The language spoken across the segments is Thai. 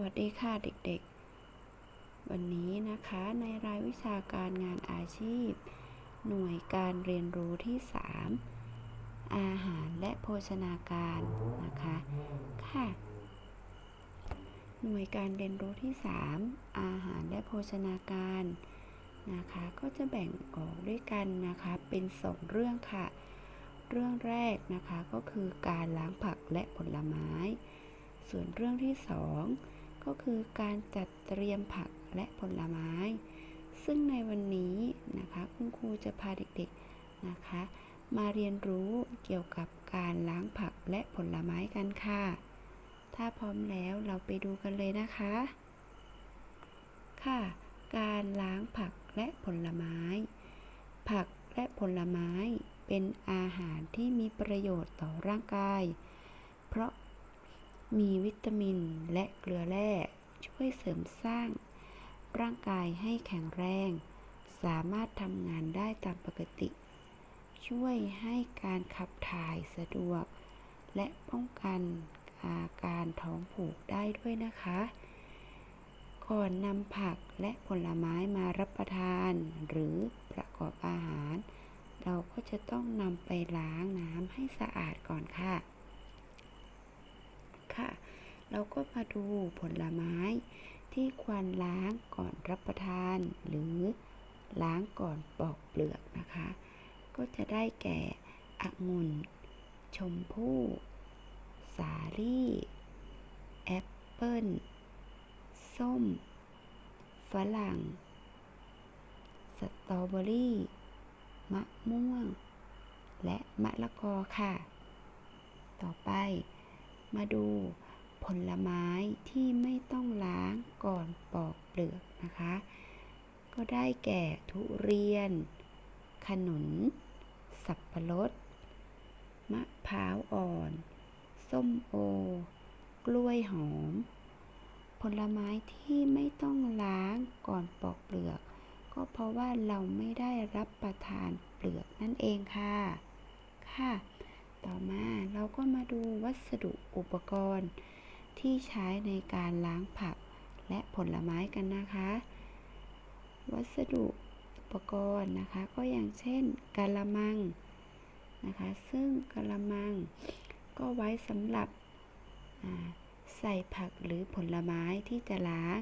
วัสดีค่ะเด็กๆ วันนี้นะคะในรายวิชาการงานอาชีพ หน่วยการเรียนรู้ที่ 3 อาหารและโภชนาการนะคะค่ะ หน่วยการเรียนรู้ที่ 3 อาหารและโภชนาการนะคะก็จะแบ่งออกด้วยกันนะคะเป็นสองเรื่องค่ะ เรื่องแรกนะคะก็คือการล้างผักและผลไม้ ส่วนเรื่องที่สอง ก็คือการจัดเตรียมผักและผลไม้ ซึ่งในวันนี้นะคะคุณครูจะพาเด็กๆนะคะ มาเรียนรู้เกี่ยวกับการล้างผักและผลไม้กันค่ะ ถ้าพร้อมแล้วเราไปดูกันเลยนะคะ ค่ะ การล้างผักและผลไม้ ผักและผลไม้เป็นอาหารที่มีประโยชน์ต่อร่างกาย เพราะ มีวิตามินและเกลือแร่ช่วยเสริมสร้าง ร่างกายให้แข็งแรง สามารถทำงานได้ตามปกติ ช่วยให้การขับถ่ายสะดวก และป้องกันอาการท้องผูกได้ด้วยนะคะก่อนนำผักและผลไม้มารับประทาน หรือประกอบอาหาร เราก็จะต้องนำไปล้างน้ำให้สะอาดก่อนค่ะ ค่ะ เราก็มาดูผลไม้ที่ควรล้างก่อนรับประทาน หรือล้างก่อนปอกเปลือกนะคะ ก็จะได้แก่องุ่น ชมพู่ สาลี่ แอปเปิ้ล ส้ม ฝรั่ง สตรอเบอรี่ มะม่วง และมะละกอค่ะ ต่อไป มาดูผลไม้ที่ไม่ต้องล้างก่อนปอกเปลือกนะคะ ก็ได้แก่ทุเรียน ขนุน สับปะรด มะพร้าวอ่อน ส้มโอ กล้วยหอม ผลไม้ที่ไม่ต้องล้างก่อนปอกเปลือก ก็เพราะว่าเราไม่ได้รับประทานเปลือกนั่นเองค่ะ ค่ะ ต่อมาเราก็มาดูวัสดุอุปกรณ์ ที่ใช้ในการล้างผักและผลไม้กันนะคะ วัสดุอุปกรณ์นะคะ ก็อย่างเช่นกะละมังนะคะ ซึ่งกะละมังก็ไว้สำหรับใส่ผักหรือผลไม้ที่จะล้าง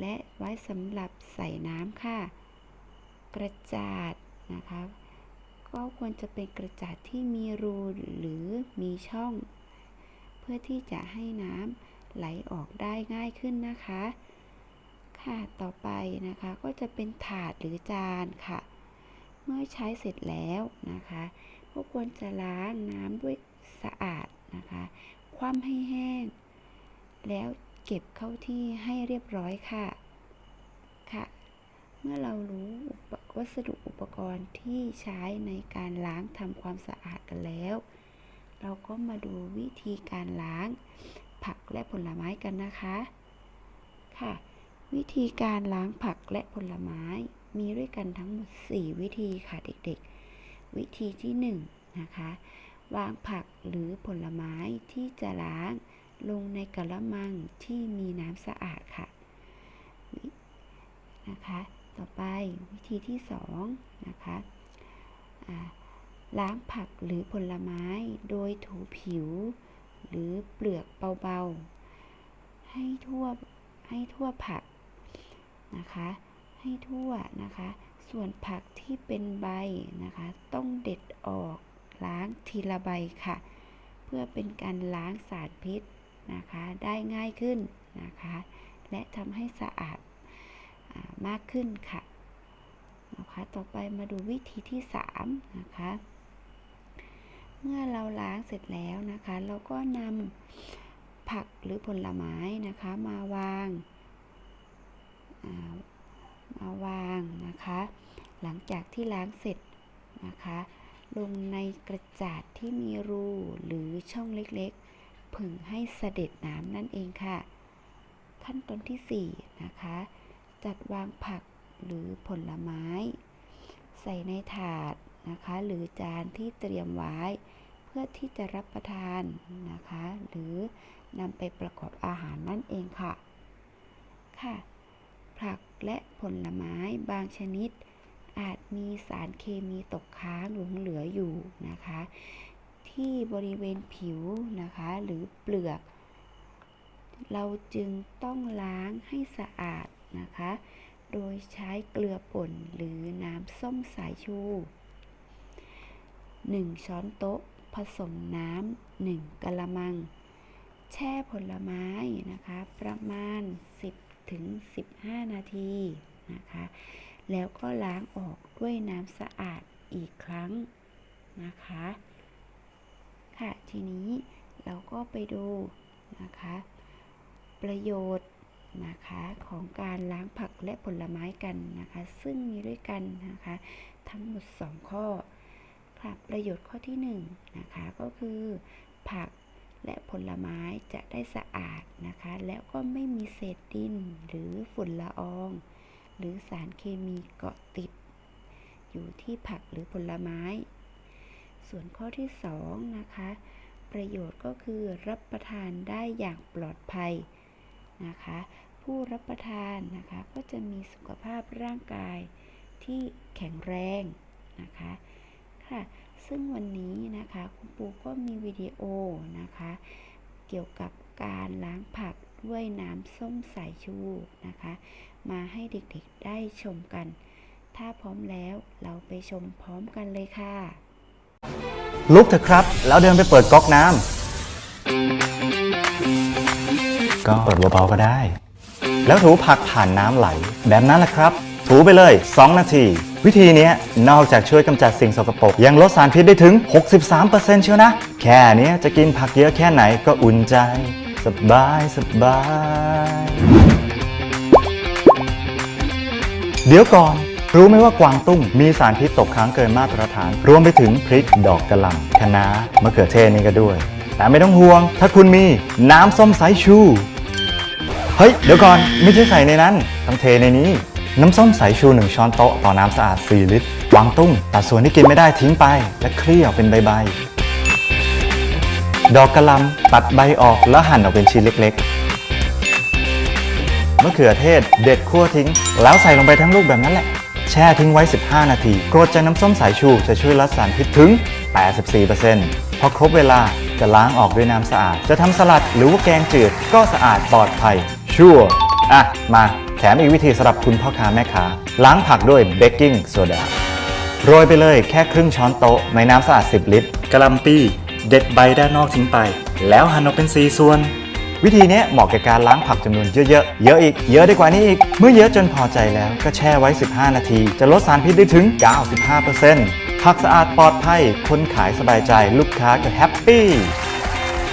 และไว้สำหรับใส่น้ำค่ะ กระจาดนะคะ ก็ควรจะเป็นกระจาดที่มีรูหรือมีช่อง เพื่อที่จะให้น้ำไหลออกได้ง่ายขึ้นนะคะ ค่ะต่อไปนะคะก็จะเป็นถาดหรือจานค่ะ เมื่อใช้เสร็จแล้วนะคะก็ควรจะล้างน้ำด้วยสะอาดนะคะ คว่ำให้แห้ง แล้วเก็บเข้าที่ให้เรียบร้อยค่ะ ค่ะ เมื่อเรารู้ วัสดุอุปกรณ์ที่ใช้ในการล้างทำความสะอาดกันแล้ว เราก็มาดูวิธีการล้าง ผักและผลไม้กันนะคะ ค่ะ วิธีการล้างผักและผลไม้ มีด้วยกันทั้งหมด 4 วิธีค่ะเด็กๆ วิธีที่1นะคะ วางผักหรือผลไม้ที่จะล้างลงในกระมังที่มีน้ำสะอาดค่ะนะคะ ต่อไปวิธีที่2นะคะล้างผักหรือผลไม้โดยถูผิว หรือเปลือกเบาๆ ให้ทั่วให้ทั่วผักนะคะ ให้ทั่วนะคะ ส่วนผักที่เป็นใบนะคะ ต้องเด็ดออกล้างทีละใบค่ะ เพื่อเป็นการล้างสารพิษนะคะ ได้ง่ายขึ้นนะคะ และทำให้สะอาด มากขึ้นค่ะนะคะต่อไปมาดูวิธีที่ 3 นะคะ เมื่อเราล้างเสร็จแล้วนะคะ เราก็นำผักหรือผลไม้นะคะมาวางมาวางนะคะ หลังจากที่ล้างเสร็จนะคะ ลงในกระจาดที่มีรูหรือช่องเล็กๆผึ่งให้เสด็จน้ำนั่นเองค่ะ ขั้นตอนที่ 4 นะคะ จัดวางผักหรือผลไม้ ใส่ในถาดนะคะ หรือจานที่เตรียมไว้ เพื่อที่จะรับประทานนะคะ หรือนำไปประกอบอาหารนั่นเองค่ะ ค่ะ ผักและผลไม้บางชนิด อาจมีสารเคมีตกค้างหลงเหลืออยู่นะคะ ที่บริเวณผิวนะคะ หรือเปลือก เราจึงต้องล้างให้สะอาด นะคะ โดยใช้เกลือป่นหรือน้ำส้มสายชู 1 ช้อนโต๊ะ ผสมน้ำ1กะละมัง แช่ผลไม้นะคะ ประมาณ 10ถึง15 นาทีนะคะ แล้วก็ล้างออกด้วยน้ำสะอาดอีกครั้งนะคะ ค่ะทีนี้เราก็ไปดูนะคะ ประโยชน์ นะคะของการล้างผักและผลไม้กันนะคะ ซึ่งมีด้วยกันนะคะ ทั้งหมด 2 ข้อค่ะประโยชน์ข้อที่1นงนะคะก็คือผักและผลไม้จะได้สะอาดนะคะ แล้วก็ไม่มีเศษดินหรือฝุ่นละออง หรือสารเคมีเกาะติด อยู่ที่ผักหรือผลไม้ ส่วนข้อที่2นะคะประโยชน์ก็คือรับประทานได้อย่างปลอดภัยนะคะ ผู้รับประทานนะคะก็จะมีสุขภาพร่างกายที่แข็งแรงนะคะค่ะซึ่งวันนี้นะคะคุณปูก็มีวิดีโอนะคะ เกี่ยวกับการล้างผักด้วยน้ำส้มสายชูนะคะ มาให้เด็กๆได้ชมกัน ถ้าพร้อมแล้วเราไปชมพร้อมกันเลยค่ะ ลุกเถอะครับ แล้วเดินไปเปิดก๊อกน้ำก็เปิดเบาๆก็ได้ แล้วถูผักผ่านน้ำไหล แบบนั้นแหละครับ ถูไปเลย 2 นาที วิธีนี้นอกจากช่วยกำจัดสิ่งสกปรกยังลดสารพิษได้ถึง 63%เชียวนะ แค่เนี้ยจะกินผักเยอะแค่ไหนก็อุ่นใจ สบายสบาย เดี๋ยวก่อนรู้ไหมว่ากวางตุ้งมีสารพิษตกค้างเกินมาตรฐาน รวมไปถึงพริกดอกกระหล่ำคะน้ามะเขือเทศนี่ก็ด้วย แต่ไม่ต้องห่วง ถ้าคุณมีน้ำส้มสายชู เฮ้ย เดี๋ยวก่อน ไม่ใช่ใส่ในนั้น ต้องเทในนี้ น้ำส้มสายชู 1 ช้อนโต๊ะต่อน้ำสะอาด 4 ลิตร วางตุ้ง ตัดส่วนที่กินไม่ได้ทิ้งไป และเคลี่ยเป็นใบๆ ดอกกระลำตัดใบออกแล้วหั่นออกเป็นชิ้นเล็กๆ มะเขือเทศ เด็ดคั่วทิ้ง แล้วใส่ลงไปทั้งลูกแบบนั้นแหละ แช่ทิ้งไว้ 15 นาที กรดจากน้ำส้มสายชูจะช่วยลดสารพิษถึง 84%พอครบเวลาจะล้างออกด้วยน้ำสะอาด จะทำสลัดหรือว่าแกงจืดก็สะอาดปลอดภัย ชัวร์อะ มาแถมอีกวิธีสำหรับคุณพ่อค้าแม่ค้าล้างผักด้วยเบกกิ้งโซดาโรยไปเลยแค่ครึ่งช้อนโต๊ะในน้ำสะอาด 10 ลิตรกะลำปีเด็ดใบด้านนอกทิ้งไป แล้วหั่นออกเป็น4ส่วน วิธีนี้เหมาะกับการล้างผักจำนวนเยอะๆ เยอะอีก เยอะได้กว่านี้อีก เมื่อเยอะจนพอใจแล้วก็แช่ไว้ 15 นาที จะลดสารพิษได้ถึง 95%ผักสะอาดปลอดภัย คนขายสบายใจ ลูกค้าก็แฮปปี้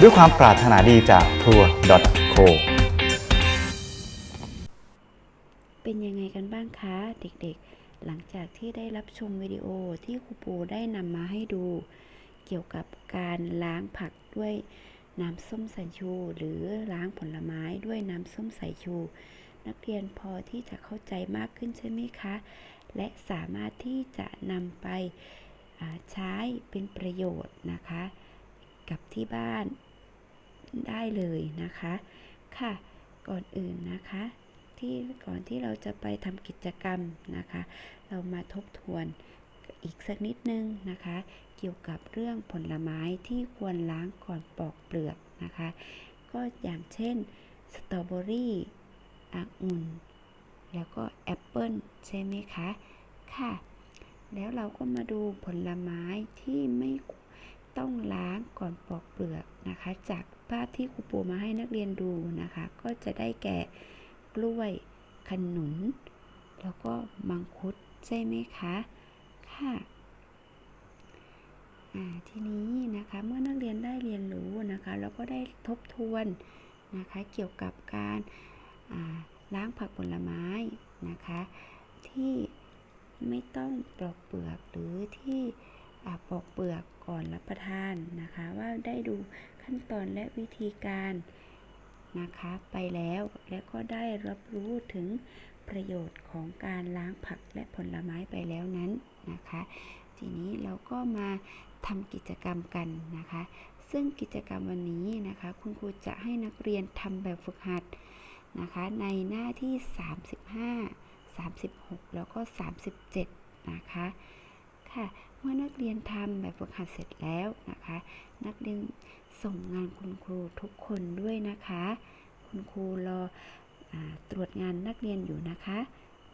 ด้วยความปรารถนาดีจากครัว .co เด็กๆ หลังจากที่ได้รับชมวิดีโอที่ครูปูได้นำมาให้ดู เกี่ยวกับการล้างผักด้วยน้ำส้มสายชู หรือล้างผลไม้ด้วยน้ำส้มสายชู นักเรียนพอที่จะเข้าใจมากขึ้นใช่ไหมคะ และสามารถที่จะนำไปใช้เป็นประโยชน์นะคะ กับที่บ้านได้เลยนะคะ ค่ะ ก่อนอื่นนะคะ ที่ก่อนที่เราจะไปทำกิจกรรมนะคะ เรามาทบทวนอีกสักนิดนึงนะคะ เกี่ยวกับเรื่องผลไม้ที่ควรล้างก่อนปอกเปลือกนะคะ ก็อย่างเช่นสตรอเบอรี่องุ่นแล้วก็แอปเปิลใช่ไหมคะ ค่ะ แล้วเราก็มาดูผลไม้ที่ไม่ต้องล้างก่อนปอกเปลือกนะคะ จากภาพที่ครูปูมาให้นักเรียนดูนะคะ ก็จะได้แก่ กล้วย ขนุน แล้วก็มังคุดใช่ไหมคะ ค่ะทีนี้นะคะเมื่อนักเรียนได้เรียนรู้นะคะแล้วก็ได้ทบทวนนะคะเกี่ยวกับการล้างผักผลไม้นะคะ ที่ไม่ต้องปลอกเปลือกหรือที่อ่าปอกเปลือกก่อนรับประทานนะคะ ว่าได้ดูขั้นตอนและวิธีการ นะคะไปแล้วและก็ได้รับรู้ถึงประโยชน์ของการล้างผักและผลไม้ไปแล้วนั้นนะคะ ทีนี้เราก็มาทำกิจกรรมกันนะคะ ซึ่งกิจกรรมวันนี้นะคะ คุณครูจะให้นักเรียนทำแบบฝึกหัดนะคะ ในหน้าที่ 35 36 แล้วก็ 37 นะคะ ค่ะ เมื่อนักเรียนทำแบบฝึกหัดเสร็จแล้วนะคะ นักเรียนส่งงานคุณครูทุกคนด้วยนะคะ คุณครูรออตรวจงานนักเรียนอยู่นะคะ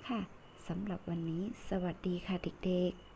ค่ะสำหรับวันนี้ สวัสดีค่ะเด็กๆ